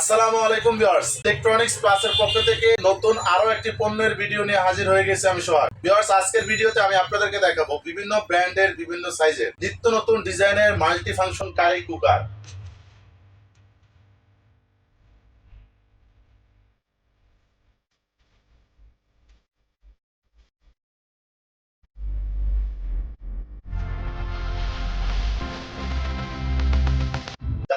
আসসালামু আলাইকুম viewers. Electronics প্লাসের পক্ষ থেকে নতুন আরও একটি পণ্যের ভিডিও নিয়ে হাজির হয়ে গেছে আমি সোহাগ। ভিউয়ার্স, আজকের ভিডিওতে আমি আপনাদেরকে দেখাবো বিভিন্ন ব্র্যান্ডের বিভিন্ন সাইজের নিত্য নতুন ডিজাইনের মাল্টি ফাংশন কারি কুকার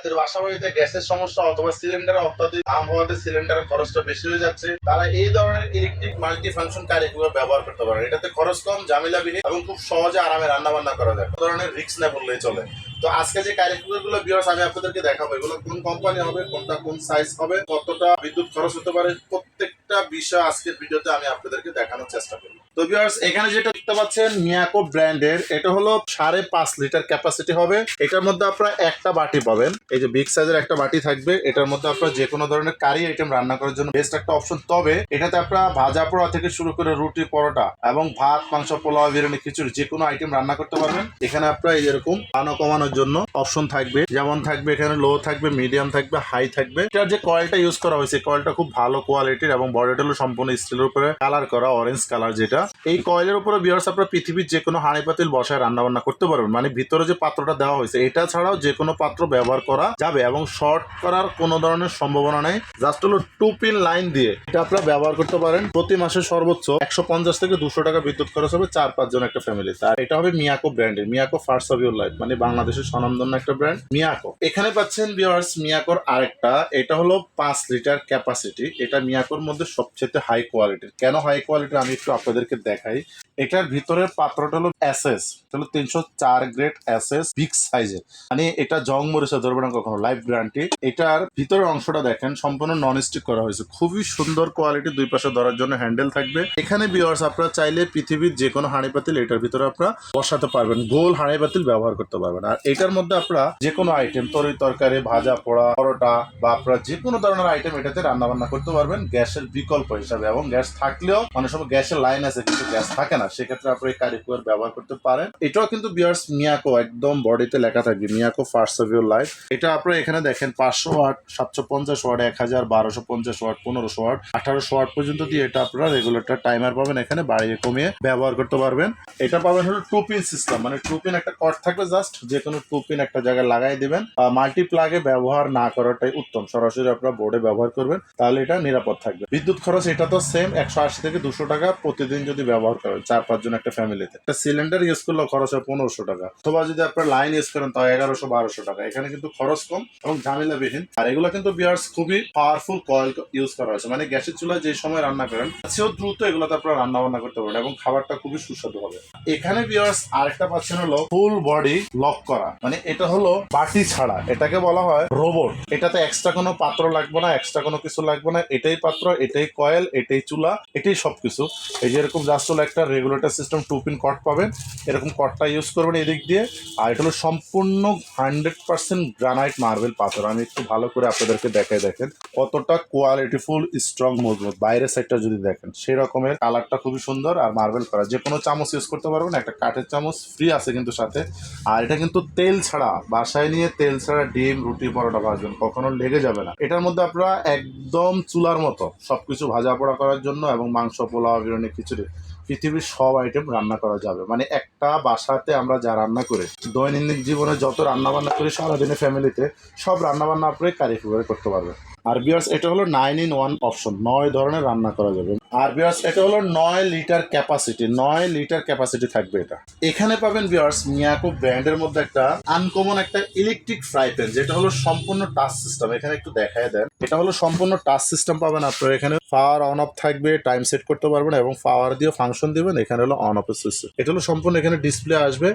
যাদের বাসা বাড়িতে গ্যাসের সমস্যা অথবা সিলিন্ডার অত্যাধিক দাম হওয়াতে সিলিন্ডারের খরচটা বেশি হয়ে যাচ্ছে। তারা এই ধরনের ইলেকট্রিক মাল্টি ফাংশন কার এগুলো ব্যবহার করতে পারে এটাতে খরচ কম ঝামেলাবিহীন এবং খুব সহজে আরামে রান্না বান্না করা যায়। ধরনের রিক্স না বললেই চলে। তো আজকে যে কারি কুকারগুলো বিয়ার্স আমি আপনাদেরকে দেখাবো, এগুলো কোন কোম্পানি হবে, কোনটা কোন সাইজ হবে, কতটা বিদ্যুৎ খরচ হতে পারে, প্রত্যেকটা বিষয় আজকের ভিডিওতে আমি আপনাদেরকে দেখানোর চেষ্টা করব। তো ভিউয়ার্স এখানে যেটা দেখতে পাচ্ছেন মিয়াকো ব্র্যান্ডের এটা হলো সাড়ে পাঁচ লিটার ক্যাপাসিটি হবে। এটার মধ্যে আপনারা একটা বাটি পাবেন। এই যে বিগ সাইজের একটা বাটি থাকবে। এটার মধ্যে আপনারা যে কোনো ধরনের কারি আইটেম রান্না করার জন্য বেস্ট একটা অপশন তবে, এটাতে আপনারা ভাজা পোড়া থেকে শুরু করে রুটি পরোটা এবং ভাত, মাংস, পোলাও, বিরিয়ানি, খিচুড়ি যে কোনো আইটেম রান্না করতে পারবেন। এখানে আপনারা এরকম আনো কমানোর জন্য অপশন থাকবে। যেমন থাকবে এখানে লো থাকবে মিডিয়াম থাকবে হাই থাকবে। এটার যে কয়েলটা ইউজ করা হয়েছে কয়েলটা খুব ভালো কোয়ালিটির এবং বডিটা হলো সম্পূর্ণ স্টিলের উপরে কালার করা অরেঞ্জ কালার যেটা। এই কয়েলের উপরে বিয়ার্স আপনারা পৃথিবীর যে কোনো হাঁড়ি পাতিল বসায় রান্না বান্না করতে পারবেন। মানে ভিতরে যে পাত্রটা দেওয়া হয়েছে, এটা ছাড়াও যে কোনো পাত্র ব্যবহার করা যাবে এবং শর্ট করার কোনো ধরনের সম্ভাবনা নেই। জাস্ট হলো টু পিন লাইন দিয়ে এটা আপনারা ব্যবহার করতে পারেন। প্রতি মাসে সর্বোচ্চ একশো পঞ্চাশ থেকে দুশো টাকা বিদ্যুৎ খরচ হবে চার পাঁচজন একটা ফ্যামিলি আর এটা হবে মিয়াকো ব্র্যান্ডের Miyako first of your life মানে বাংলাদেশের স্বনামধন্য একটা ব্র্যান্ড মিয়াকো এখানে পাচ্ছেন বিয়ার্স মিয়াকোর আরেকটা। এটা হলো পাঁচ লিটার ক্যাপাসিটি এটা মিয়াকোর মধ্যে সবচেয়ে হাই কোয়ালিটির কেন হাই কোয়ালিটির আমি একটু আপনাদেরকে দেখাই। এটার ভিতরের পাত্রটা হলো এসএস হলো তিনশো চার গ্রেড এসএস বিগ সাইজের মানে এটা জং মরিচা ধরবে না কখনো লাইফ গ্যারান্টি এটার ভিতরের অংশটা দেখেন, সম্পূর্ণ নন স্টিক করা হয়েছে। খুবই সুন্দর কোয়ালিটি দুই পাশে ধরার জন্য হ্যান্ডেল থাকবে। এখানে বিয়ার্স আপনারা চাইলে পৃথিবীর যে কোনো হাঁড়ি পাতিল এটার ভিতরে আপনারা বসাতে পারবেন। গোল হাঁড়ি পাতিল ব্যবহার করতে পারবেন। আর এটার মধ্যে আপনারা যে কোনো আইটেম তরি তরকারি, ভাজা, পোড়া, পরোটা, বা আপনারা যে কোনো ধরনের আইটেম এটাতে রান্না বান্না করতে পারবেন গ্যাসের বিকল্প হিসাবে। এবং গ্যাস থাকলেও অনেক সময় গ্যাসের লাইন আছে, কিন্তু গ্যাস থাকে না। সেক্ষেত্রে আপনারা এই কারি কুকার ব্যবহার করতে পারেন। এটাও কিন্তু বিয়ার্স মিয়াকো একদম বডিতে লেখা থাকবে Miyako first of your life এটা আপনারা এখানে দেখেন, পাঁচশো ওয়াট, সাতশো পঞ্চাশ ওয়াট, এক হাজার, বারোশো পঞ্চাশ ওয়াট, পনেরোশো ওয়াট, আঠারোশো ওয়াট পর্যন্ত দিয়ে এটা আপনারা রেগুলেটর টাইমার পাবেন এখানে, বাড়িয়ে কমিয়ে ব্যবহার করতে পারবেন। এটা পাবেন হলো টু পিন সিস্টেম মানে টু পিন একটা কট থাকবে জাস্ট যে কোনো টু পিন একটা জায়গায় লাগাই দিবেন মাল্টি প্লাগে ব্যবহার না করাটাই উত্তম। সরাসরি আপনারা বোর্ডে ব্যবহার করবেন, তাহলে এটা নিরাপদ থাকবে। বিদ্যুৎ খরচ, এটা তো সেম একশো আশি থেকে দুশো টাকা প্রতিদিন যদি ব্যবহার করেন, চার পাঁচজন একটা ফ্যামিলিতে একটা সিলিন্ডার ইউজ করলে খরচ হয় পনেরোশো টাকা। অথবা যদি আপনার লাইন ইউজ করেন, তাও এগারোশো, বারোশো টাকা। এখানে কিন্তু খরচ কম এবং ঝামেলাবিহীন। আর এগুলো কিন্তু বিয়ার্স খুবই পাওয়ারফুল কয়েল ইউজ করা হয়েছে। মানে গ্যাসের চুলায় যে সময় রান্না করেন, সেও দ্রুত এগুলোতে আপনারা রান্না বান্না করতে পারেন এবং খাবারটা খুবই সুস্বাদু হবে। এখানে বিয়ার্স আরেকটা পাচ্ছেন হলো ফুল বডি লক করা। মানে এটা হলো বাটি ছাড়া। এটাকে বলা হয় রোবট। এটাতে এক্সট্রা কোনো পাত্র লাগবে না এক্সট্রা কোনো কিছু লাগবে না। এটাই পাত্র, এটাই কয়েল এটাই চুলা, এটাই সবকিছু। এই যে এরকম জাস্ট হলো একটা রেগুলেটর সিস্টেম টু পিন কট পাবেন। এরকম কটটা ইউজ করবেন এদিক দিয়ে। আর এটা হলো সম্পূর্ণ হান্ড্রেড পার্সেন্ট গ্রানাইট মার্বেল পাথর। আমি একটু ভালো করে আপনাদেরকে দেখাই দেখেন। কতটা কোয়ালিটিফুল স্ট্রং মজবুত। বাইরের সাইডটা যদি দেখেন সেই রকমের কালারটা খুবই সুন্দর। আর মার্বেল করা। যে কোনো চামচ ইউজ করতে পারবেন। একটা কাঠের চামচ ফ্রি আছে কিন্তু সাথে। আর এটা কিন্তু তেল ছাড়া, বাসায় নিয়ে তেল ছাড়া ডিম, রুটি, পরোটা ভাজবেন কখনো লেগে যাবে না। এটার মধ্যে আপনারা একদম চুলার মতো সবকিছু ভাজা পোড়া করার জন্য এবং মাংস, পোলাও, বিরিয়ানি, খিচুড়ি, পৃথিবীর সব আইটেম রান্না করা যাবে। মানে একটা বাসাতে আমরা যা রান্না করি, দৈনন্দিন জীবনে যত রান্না বান্না করি, সারাদিনে ফ্যামিলিতে সব রান্না বান্না আপনি কারি করতে পারবেন। আর বিয়ার্স এটা হলো নাইন ইন ওয়ান অপশন নয় ধরনের রান্না করা যাবে। আর বিয়ার্স এটা হলো নয় লিটার ক্যাপাসিটি নয় লিটার ক্যাপাসিটি থাকবে এটা। এখানে পাবেন বিয়ার্স মিয়াকো ব্র্যান্ডের মধ্যে একটা আনকমন একটা ইলেকট্রিক ফ্রাই প্যান যেটা হলো সম্পূর্ণ টাচ সিস্টেম এখানে একটু দেখায় দেন। এটা হলো সম্পূর্ণ টাচ সিস্টেম পাবেন আপনারা। এখানে পাওয়ার অন অফ থাকবে টাইম সেট করতে পারবেন এবং পাওয়ার দিয়ে ফাংশন দিবেন। এখানে হলো অন অফ সিস্টেম এটা হলো সম্পূর্ণ এখানে ডিসপ্লে আসবে।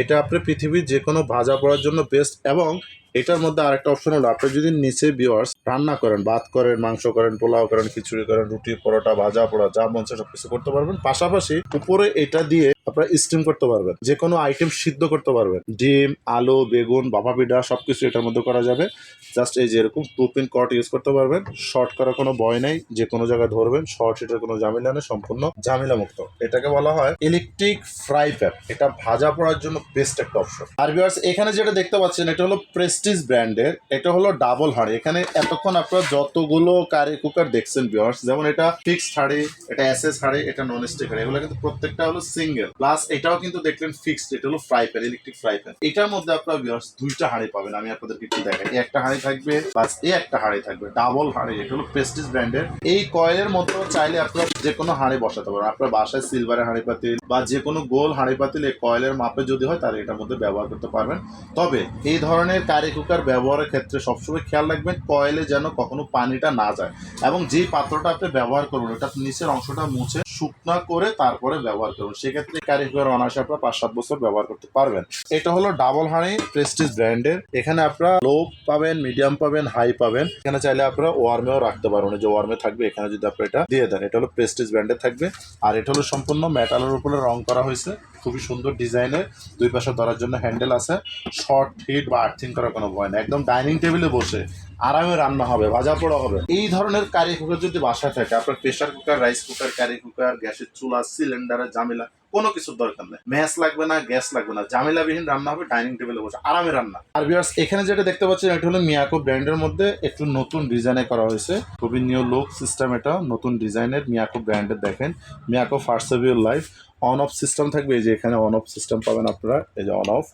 এটা আপনি পৃথিবীর যে কোনো ভাজা পড়ার জন্য বেস্ট এবং এটার মধ্যে আরেকটা অপশন হলো, আপনি যদি নিচে ভিওয়ার্স রান্না করেন, ভাত করেন, মাংস করেন, পোলাও করেন, খিচুড়ি করেন, রুটি, পরোটা, ভাজা, পোড়া, যা মন সব কিছু করতে পারবেন। পাশাপাশি উপরে এটা দিয়ে আপনারা স্টিম করতে পারবেন। যে কোনো আইটেম সিদ্ধ করতে পারবেন। ডিম, আলু, বেগুন বাবা পিঠা সব কিছু এটার মধ্যে করা যাবে। জাস্ট এই যে এরকম টু পিন কট ইউজ করতে পারবেন। শর্ট করার কোনো ভয় নেই। যে কোনো জায়গায় ধরবেন। শর্ট এটার কোনো ঝামেলা নেই। সম্পূর্ণ ঝামেলা মুক্ত এটাকে বলা হয় ইলেকট্রিক ফ্রাই প্যান এটা ভাজা পড়ার জন্য বেস্ট একটা অপশন আর ভিউয়ার্স এখানে যেটা দেখতে পাচ্ছেন, এটা হলো প্রেস্টিজ ব্র্যান্ডের এটা হলো ডাবল হাঁড়ি এখানে এতক্ষণ আপনারা যতগুলো কারি কুকার দেখছেন ভিউয়ার্স যেমন এটা ফিক্সড হাঁড়ি এটা এসএস হাঁড়ি এটা নন স্টিক হাঁড়ি এগুলো কিন্তু প্রত্যেকটা হলো সিঙ্গেল প্লাস এটাও কিন্তু দেখলেন ফিক্সড এটা হলো fry pan electric fry pan এটার মধ্যে আপনারা ভিউয়ার্স দুইটা হাঁড়ি পাবেন, আমি আপনাদেরকে একটু দেখাই। এই একটা হাঁড়ি থাকবে প্লাস এই একটা হাঁড়ি থাকবে ডাবল হাঁড়ি, এটা হলো প্রেস্টিজ ব্র্যান্ডের এই কয়েলের মধ্যেও চাইলে আপনারা যে কোনো হাঁড়ি বসাতে পারেন। আপনার বাসায় সিলভারের হাঁড়ি পাতিল বা যে কোনো গোল হাঁড়ি পাতিল এই কয়েলের মাপে যদি হয়, তাহলে এটার মধ্যে ব্যবহার করতে পারবেন। তবে এই ধরনের কারি কুকার ব্যবহারের ক্ষেত্রে সবসময় খেয়াল রাখবেন কয়েলে যেন কখনো পানিটা না যায়। এবং যেই পাত্রটা আপনি ব্যবহার করবেন ওটা নিচের অংশটা মুছে শুকনা করে তারপরে ব্যবহার করুন। সেক্ষেত্রে কারি কুকার অনায়াসে আপনারা পাঁচ সাত বছর ব্যবহার করতে পারবেন। এটা হলো ডাবল হাঁড়ি প্রেস্টিজ ব্র্যান্ডের এখানে আপনারা লো পাবেন মিডিয়াম পাবেন হাই পাবেন। এখানে চাইলে আপনারা ওয়ার্মেও রাখতে পারবেন। যে ওয়ার্মে থাকবে, এখানে যদি আপনি এটা দিয়ে দেন, এটা হলো প্রেস্টিজ ব্র্যান্ডের থাকবে। আর এটা হলো সম্পূর্ণ মেটালের উপরে রং করা হয়েছে। খুবই সুন্দর ডিজাইনের। দুই পাশে ধরার জন্য হ্যান্ডেল আছে। শর্ট হিট বা আর্থিং করার কোনো ভয় নেই। একদম ডাইনিং টেবিলে বসে। আরামে রান্না হবে ভাজা পোড়া হবে। এই ধরনের কারি কুকার যদি বাসায় থাকে, আপনার pressure cooker rice cooker curry cooker গ্যাসের চুলা সিলিন্ডারের ঝামেলা কোনো কিছুর দরকার নেই। ম্যাচ লাগবে না, গ্যাস লাগবে না ঝামেলাবিহীন রান্না হবে ডাইনিং টেবিলে বসে আরামে রান্না। আর ভিউয়ার্স এখানে যেটা দেখতে পাচ্ছেন, এটা হলো মিয়াকো ব্র্যান্ডের মধ্যে একটু নতুন ডিজাইনে করা হয়েছে। খুবই নিউ লুক সিস্টেম এটা, নতুন ডিজাইনের মিয়াকো ব্র্যান্ডের দেখেন। মিয়াকো ফার্স্ট সেভিউর লাইফ অন অফ সিস্টেম থাকবে, এই যে এখানে অন অফ সিস্টেম পাবেন আপনারা, এই যে on off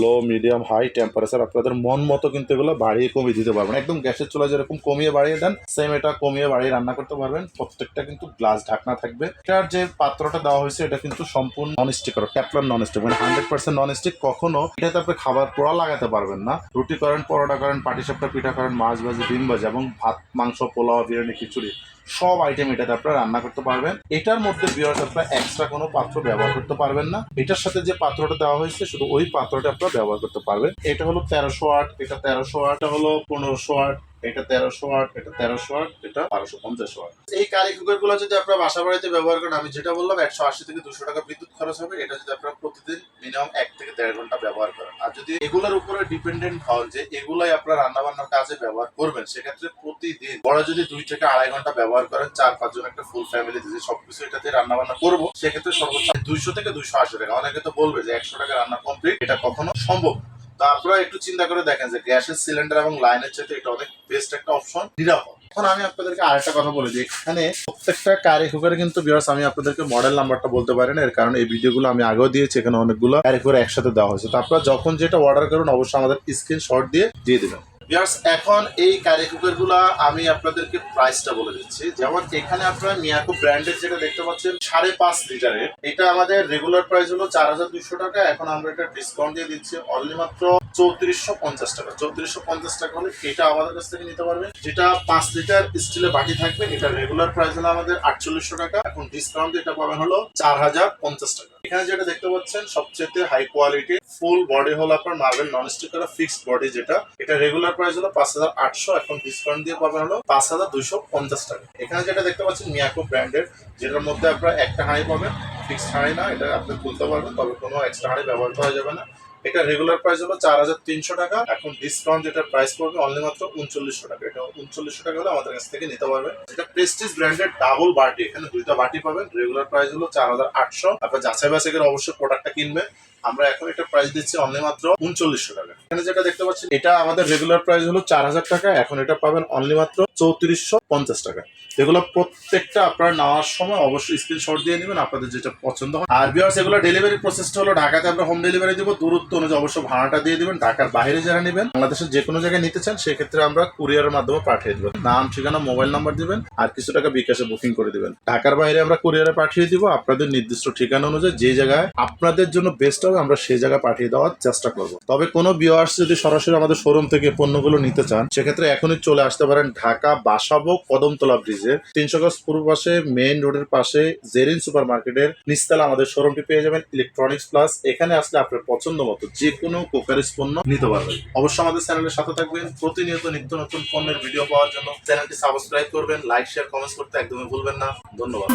low medium high temperature আপনাদের মন মতো কিন্তু এগুলো বাড়িয়ে কমিয়ে দিতে পারবেন। একদম গ্যাসের চুলা যেরকম কমিয়ে বাড়িয়ে দেন সেম এটা কমিয়ে বাড়িয়ে রান্না করতে পারবেন। প্রত্যেকটা কিন্তু গ্লাস ঢাকনা থাকবে। এটার যে পাত্রটা দেওয়া হয়েছে, এটা কিন্তু সম্পূর্ণ নন স্টিক ট্যাপলার নন স্টিক মানে হান্ড্রেড পার্সেন্ট নন স্টিক কখনো এটাতে আপনি খাবার পোড়া লাগাতে পারবেন না। রুটি করেন, পরোটা করেন পাটি সাপটা পিঠা করেন, মাছ ভাজি, ডিম ভাজি এবং ভাত, মাংস, পোলাও, বিরিয়ানি, খিচুড়ি। সব আইটেম এটাতে আপনারা রান্না করতে পারবেন। এটার মধ্যে বিয়ার্স আপনারা এক্সট্রা কোনো পাত্র ব্যবহার করতে পারবেন না। এটার সাথে যে পাত্রটা দেওয়া হয়েছে, শুধু ওই পাত্রটা আপনারা ব্যবহার করতে পারবেন। এটা হলো তেরোশো আট, এটা তেরোশো আট হলো পনেরোশো আট এটা তেরোশো আট, এটা তেরোশো আট, এটা বারোশো পঞ্চাশ আট। এই কারি গুলো যদি আপনারা বাসা বাড়িতে ব্যবহার করেন, আমি যেটা বললাম, একশো আশি থেকে দুশো টাকা বিদ্যুৎ খরচ হবে। এটা যদি আপনারা প্রতিদিন মিনিমাম এক থেকে দেড় ঘণ্টা ব্যবহার করেন। আর যদি এগুলোর উপরে ডিপেন্ডেন্ট হন যে এগুলাই আপনারা রান্না বান্নার কাজে ব্যবহার করবেন, সেক্ষেত্রে প্রতিদিন বড় যদি দুই থেকে আড়াই ঘণ্টা ব্যবহার করেন, চার পাঁচজন একটা ফুল ফ্যামিলি যদি সবকিছু এটাতে রান্না বান্না করব, সেক্ষেত্রে সর্বোচ্চ দুইশো থেকে দুইশো আশি টাকা। অনেকে তো বলবে যে একশো টাকা রান্না কমপ্লিট এটা কখনো সম্ভব। তো আপনারা একটু চিন্তা করে দেখেন যে গ্যাসের সিলিন্ডার এবং লাইনের চাইতে এটা অনেক বেস্ট একটা অপশন নিরাপদ। এখন আমি আপনাদেরকে আরেকটা কথা বলে দিই, এখানে প্রত্যেকটা কারি কুকারে কিন্তু বিয়ার্স আমি আপনাদেরকে মডেল নাম্বারটা বলতে পারি না, এর কারণে এই ভিডিওগুলো আমি আগেও দিয়েছি, এখানে অনেকগুলো কারি কুকার একসাথে দেওয়া হয়েছে। তো আপনারা যখন যেটা অর্ডার করুন অবশ্যই আমাদের স্ক্রিনশট দিয়ে দিয়ে দেবেন। বিয়ার্স এখন এই কারি গুলা আমি আপনাদেরকে প্রাইসটা বলে দিচ্ছি। যেমন এখানে আপনারা মিয়াকো ব্র্যান্ডের যেটা দেখতে পাচ্ছেন, সাড়ে পাঁচ লিটারের। এটা আমাদের রেগুলার প্রাইস হলো চার হাজার দুইশো টাকা। এখন আমরা এটা ডিসকাউন্ট দিয়ে দিচ্ছি। অনলি মাত্র চৌত্রিশশো পঞ্চাশ টাকা। চৌত্রিশশো পঞ্চাশ টাকা হলে এটা আমাদের কাছ থেকে নিতে পারবে যেটা পাঁচ লিটার স্টিলের বাটি থাকবে, এটা রেগুলার প্রাইস হলো আমাদের আটচল্লিশশো টাকা। এখন ডিসকাউন্ট এটা পাবেন হলো চার হাজার পঞ্চাশ টাকা। এখানে যেটা দেখতে পাচ্ছেন সবচেয়ে হাই কোয়ালিটি ফুল বডি হলো আপনার মার্বেল নন স্টিক করা ফিক্সড বডি যেটা। এটা রেগুলার প্রাইস হলো পাঁচ হাজার আটশো, এখন ডিসকাউন্ট দিয়ে পাবেন হলো পাঁচ হাজার দুইশো পঞ্চাশ টাকা। এখানে যেটা দেখতে পাচ্ছেন মিয়াকো ব্র্যান্ডের যেটার মধ্যে আপনারা একটা হাঁড়ি পাবেন। ফিক্সড হাঁড়ি না, এটা আপনি খুলতে পারবেন, তবে কোনো এক্সট্রা হাঁড়ি ব্যবহার করা যাবে না। এটা রেগুলার প্রাইস হলো চার হাজার তিনশো টাকা। এখন ডিসকাউন্ট যেটা প্রাইস পড়বে অনলি মাত্র উনচল্লিশশো টাকা। এটা উনচল্লিশশো টাকা হলে আমাদের কাছ থেকে নিতে পারবে। এটা প্রেস্টিজ ব্র্যান্ডের ডাবল বাটি। এখানে দুইটা বাটি পাবেন। রেগুলার প্রাইস হলো চার হাজার আটশো। আপনার যাচাই বাছাই করে অবশ্যই প্রোডাক্টটা কিনবে। আমরা এখন এটা প্রাইস দিচ্ছি অনলি মাত্র উনচল্লিশশো টাকা। এখানে যেটা দেখতে পাচ্ছেন, এটা আমাদের রেগুলার প্রাইস হলো চার হাজার টাকা, এখন এটা পাবেন অনলি মাত্র চৌত্রিশশো পঞ্চাশ টাকা। এগুলো প্রত্যেকটা আপনারা নেওয়ার সময় অবশ্যই স্ক্রিনশট দিয়ে নেবেন, আপনাদের যেটা পছন্দ হয়। আর বিয়ার্স এগুলো ডেলিভারি প্রসেসটা হলো ঢাকাতে আমরা হোম ডেলিভারি দিব। দূরত্ব অনুযায়ী অবশ্যই ভাড়াটা দিয়ে দিবেন, ঢাকার বাইরে যারা নেবেন, বাংলাদেশের যে কোনো জায়গায় নিতে চান, সেক্ষেত্রে আমরা কুরিয়ারের মাধ্যমে পাঠিয়ে দেবেন নাম, ঠিকানা মোবাইল নাম্বার দিবেন, আর কিছু টাকা বিকাশে বুকিং করে দিবেন। ঢাকার বাইরে আমরা কুরিয়ারে পাঠিয়ে দিব। আপনাদের নির্দিষ্ট ঠিকানা অনুযায়ী যে জায়গায় আপনাদের জন্য বেস্ট হবে আমরা সেই জায়গায় পাঠিয়ে দেওয়ার চেষ্টা করব। তবে কোনো বিয়ার্স যদি সরাসরি আমাদের শোরুম থেকে পণ্যগুলো নিতে চান, সেক্ষেত্রে এখনই চলে আসতে পারেন ঢাকা বাসাবো কদমতলা ব্রিজের তিনশো গজ পূর্ব পাশে মেইন রোডের পাশে, জেরিন সুপার মার্কেটের নিচতলা আমাদের শোরুমটি পেয়ে যাবেন ইলেকট্রনিক্স প্লাস এখানে আসলে আপনার পছন্দ মতো যে কোনো কোকারিস পণ্য নিতে পারবেন। অবশ্যই আমাদের চ্যানেলের সাথে থাকবেন। প্রতিনিয়ত নিত্য নতুন পণ্যের ভিডিও পাওয়ার জন্য। চ্যানেলটি সাবস্ক্রাইব করবেন লাইক শেয়ার কমেন্টস করতে একদমই ভুলবেন না। ধন্যবাদ।